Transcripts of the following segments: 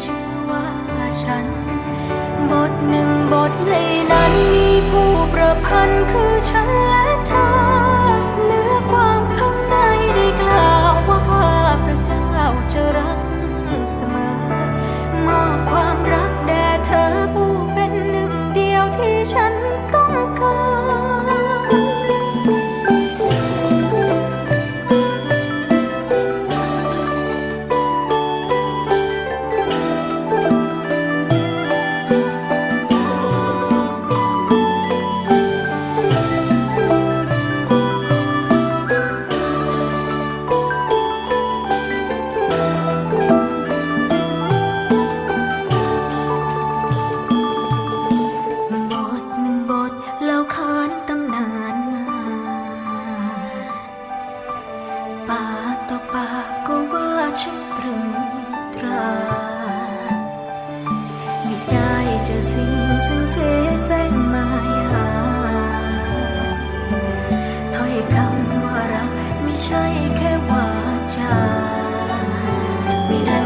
ชื่อว่าฉัน บทหนึ่งบทเพลงนั้นมีผู้ประพันธ์คือฉัน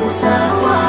usaha